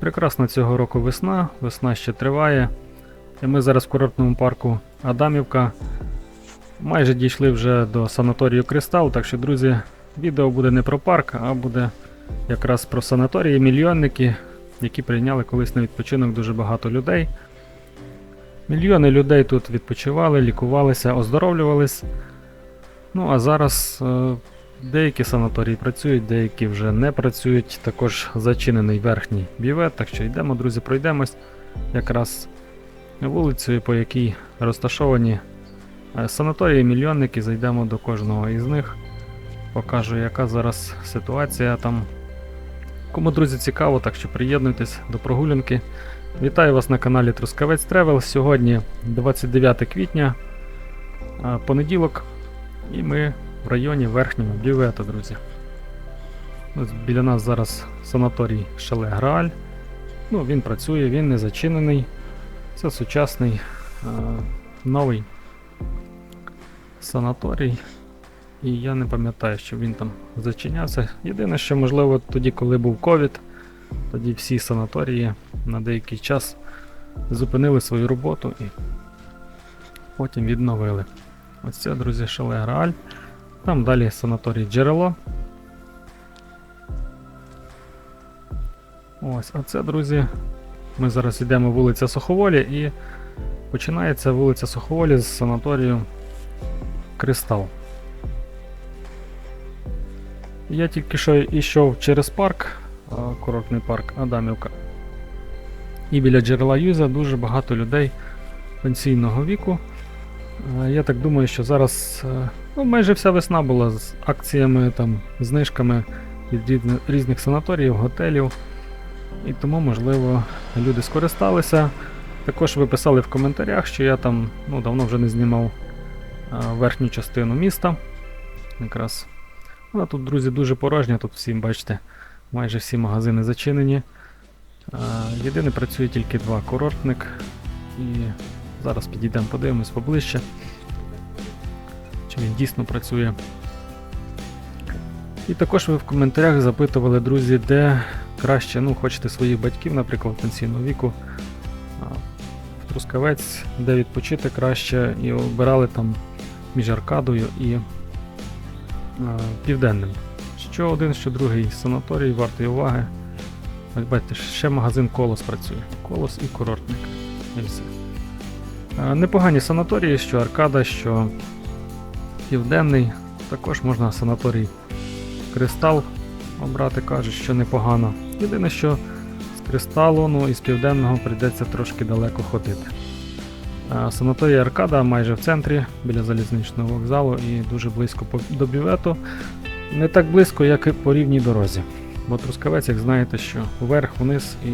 Прекрасна цього року весна, весна ще триває. І ми зараз в курортному парку Адамівка. Майже дійшли вже до санаторію Кристал, так що, друзі, відео буде не про парк, а буде якраз про санаторії, мільйонники, які прийняли колись на відпочинок дуже багато людей. Мільйони людей тут відпочивали, лікувалися, оздоровлювались. Ну а зараз е, деякі санаторії працюють, деякі вже не працюють. Також зачинений верхній бівет, так що йдемо, друзі, пройдемось якраз вулицею, по якій розташовані е, санаторії, мільйонники. Зайдемо до кожного із них. Покажу, яка зараз ситуація там. Кому, друзі, цікаво, так що приєднуйтесь до прогулянки. Вітаю вас на каналі Трускавець Тревел. Сьогодні 29 квітня, понеділок, і ми в районі верхнього бювету, друзі. Ось біля нас зараз санаторій Шале Грааль. Ну, він працює, він не зачинений. Це сучасний а, новий санаторій. І я не пам'ятаю, що він там зачинявся. Єдине, що можливо тоді, коли був ковід, тоді всі санаторії на деякий час зупинили свою роботу і потім відновили. Ось це, друзі, Шале Грааль. Там далі санаторій Джерело. Ось, а це, друзі, ми зараз йдемо вулиця Суховолі і починається вулиця Суховолі з санаторію Кристал. Я тільки що йшов через парк, курортний парк Адамівка. І біля джерела Юза дуже багато людей пенсійного віку. Я так думаю, що зараз е, ну, майже вся весна була з акціями, там, знижками від різних санаторіїв, готелів. І тому, можливо, люди скористалися. Також ви писали в коментарях, що я там ну, давно вже не знімав е, верхню частину міста. Якраз. Вона тут, друзі, дуже порожня, тут всі, бачите, майже всі магазини зачинені. Е, Єдине працює тільки два курортник. І зараз підійдемо, подивимось поближче. Чи він дійсно працює. І також ви в коментарях запитували, друзі, де краще, ну, хочете своїх батьків, наприклад, пенсійного віку, в Трускавець, де відпочити краще, і обирали там між Аркадою і Південним. Що один, що другий санаторій вартий уваги. Бачите, ще магазин Колос працює. Колос і курортник. І все. Е, Непогані санаторії, що Аркада, що Південний. Також можна санаторій Кристал обрати, кажуть, що непогано. Єдине, що з Кристалу, ну і з Південного прийдеться трошки далеко ходити. Е, Санаторій Аркада майже в центрі, біля залізничного вокзалу і дуже близько до бювету. Не так близько, як і по рівній дорозі. Бо Трускавець, як знаєте, що вверх, вниз і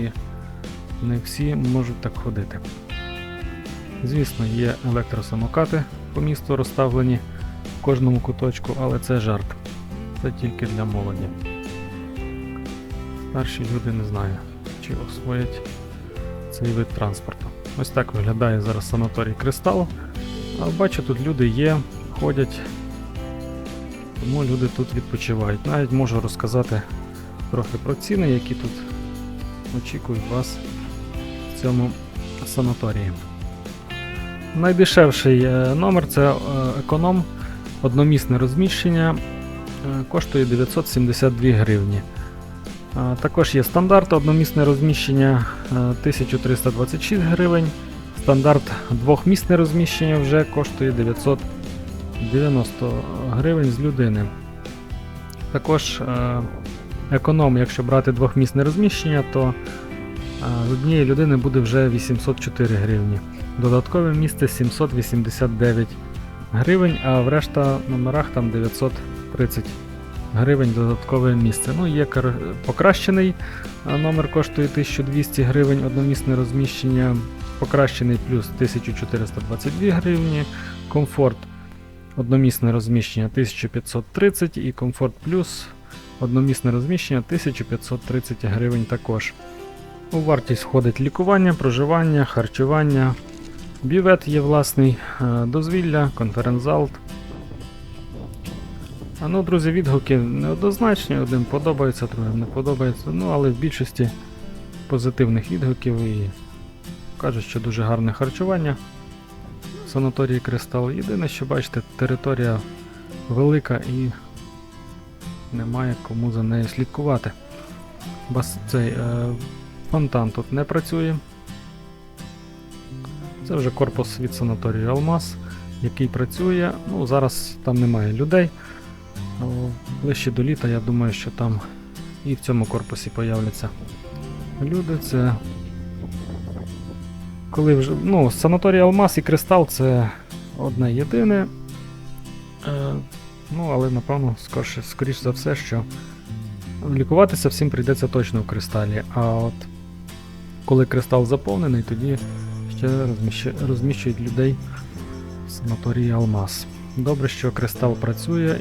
не всі можуть так ходити. Звісно, є електросамокати по місту розставлені в кожному куточку, але це жарт. Це тільки для молоді. Старші люди не знаю, чи освоять цей вид транспорту. Ось так виглядає зараз санаторій Кристал. А бачу, тут люди є, ходять, тому люди тут відпочивають. Навіть можу розказати трохи про ціни, які тут очікують вас в цьому санаторії. Найдешевший е, номер це е, економ, одномісне розміщення, е, коштує 972 гривні. Також є стандарт одномісне розміщення е, 1326 гривень. Стандарт двохмісне розміщення вже коштує 990 гривень з людини. Також економ, якщо брати двохмісне розміщення, то з однієї людини буде вже 804 гривні. Додаткове місце 789 гривень, а в решта номерах там 930 гривень додаткове місце. Ну, є покращений номер коштує 1200 гривень, одномісне розміщення, покращений плюс 1422 гривні, комфорт одномісне розміщення 1530 і комфорт плюс одномісне розміщення 1530 гривень також. У вартість входить лікування, проживання, харчування, бювет є власний, е, дозвілля, конференц-зал. А ну, друзі, відгуки неоднозначні, один подобається, другим не подобається. Ну, але в більшості позитивних відгуків і кажуть, що дуже гарне харчування в санаторії Кристал. Єдине, що бачите, територія велика і немає кому за нею слідкувати. Бас цей е, фонтан тут не працює. Це вже корпус від санаторію Алмаз, який працює. Ну, зараз там немає людей. Ближче до літа, я думаю, що там і в цьому корпусі появляться люди. Це коли вже. Ну, санаторій Алмаз і Кристал це одне єдине. Е, ну, але напевно, скоріше, скоріш за все, що лікуватися всім прийдеться точно в кристалі. А от коли кристал заповнений, тоді ще розміщують людей в санаторії Алмаз. Добре, що кристал працює,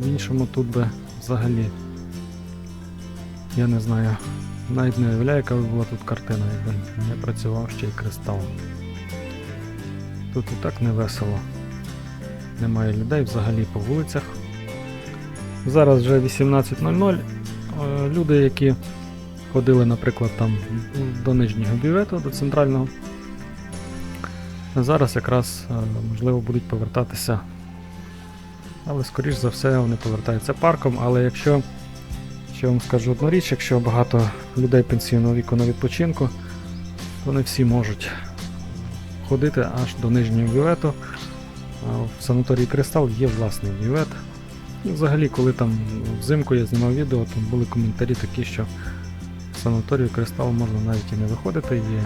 в іншому тут би взагалі. Я не знаю. Навіть не уявляю, яка була тут картина, якби не працював ще й кристал. Тут і так не весело. Немає людей взагалі по вулицях. Зараз вже 18.00. Е, Люди, які ходили, наприклад, там до нижнього бювету, до центрального, зараз якраз е, можливо будуть повертатися. Але скоріш за все вони повертаються парком. Але якщо, ще вам скажу одну річ, якщо багато людей пенсійного віку на відпочинку, то не всі можуть ходити аж до нижнього бювету. В санаторії Кристал є власний бювет. І взагалі, коли там взимку я знімав відео, там були коментарі такі, що в санаторію Кристал можна навіть і не виходити, є,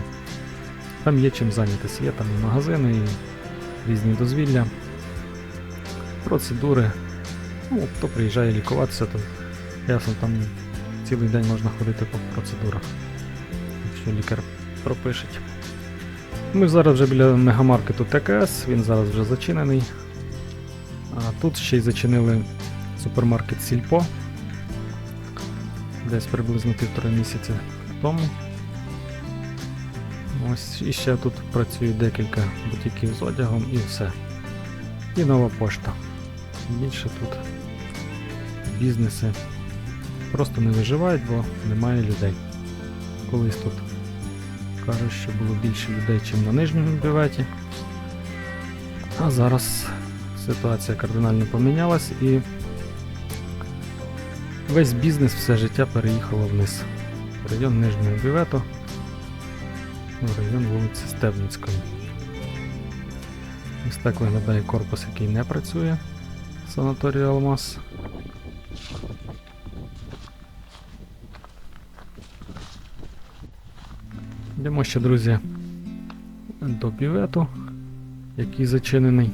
там є чим зайнятися. Є там і магазини, і різні дозвілля, процедури. Ну, хто приїжджає лікуватися, то ясно, там цілий день можна ходити по процедурах, якщо лікар пропишеть. Ми зараз вже біля мегамаркету ТКС, він зараз вже зачинений. А тут ще й зачинили супермаркет Сільпо. Десь приблизно півтора місяці тому. Ось і ще тут працює декілька бутіків з одягом і все. І нова пошта. Більше тут бізнеси просто не виживають, бо немає людей. Колись тут кажуть, що було більше людей, ніж на нижньому бюветі. А зараз ситуація кардинально помінялась і весь бізнес все життя переїхало вниз. В район нижнього бювету, в район вулиці Стебницької. Ось так виглядає корпус, який не працює санаторій Алмаз. Йдемо ще, друзі, до бювету, який зачинений.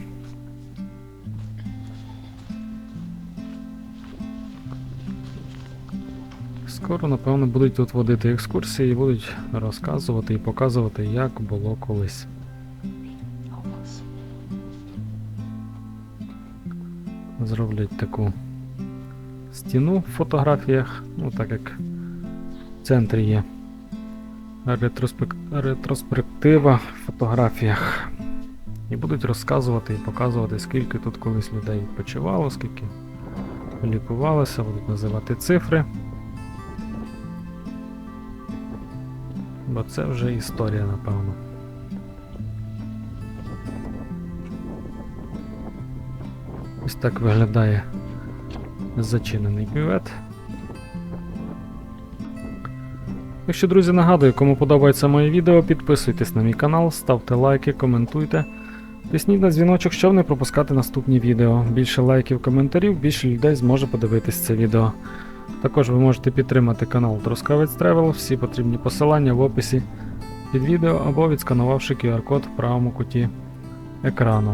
Скоро, напевно, будуть тут водити екскурсії і будуть розказувати і показувати, як було колись. Зроблять таку стіну в фотографіях, ну так як в центрі є ретроспек... ретроспектива в фотографіях. І будуть розказувати і показувати, скільки тут колись людей відпочивало, скільки лікувалося, будуть називати цифри. Бо це вже історія, напевно. Ось так виглядає зачинений бювет. Якщо, друзі, нагадую, кому подобається моє відео, підписуйтесь на мій канал, ставте лайки, коментуйте. Тисніть на дзвіночок, щоб не пропускати наступні відео. Більше лайків, коментарів, більше людей зможе подивитись це відео. Також ви можете підтримати канал Трускавець Тревел, всі потрібні посилання в описі під відео або відсканувавши QR-код в правому куті екрану.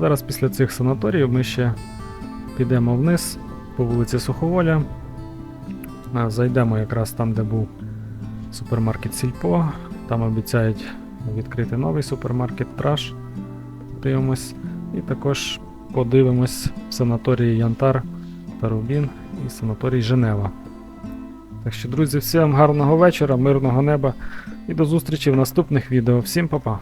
Зараз після цих санаторіїв ми ще підемо вниз по вулиці Суховоля. Зайдемо якраз там, де був супермаркет Сільпо. Там обіцяють відкрити новий супермаркет Траш. Дивимось. І також подивимось в санаторії Янтар та Рубін і санаторій Женева. Так що, друзі, всім гарного вечора, мирного неба і до зустрічі в наступних відео. Всім па-па!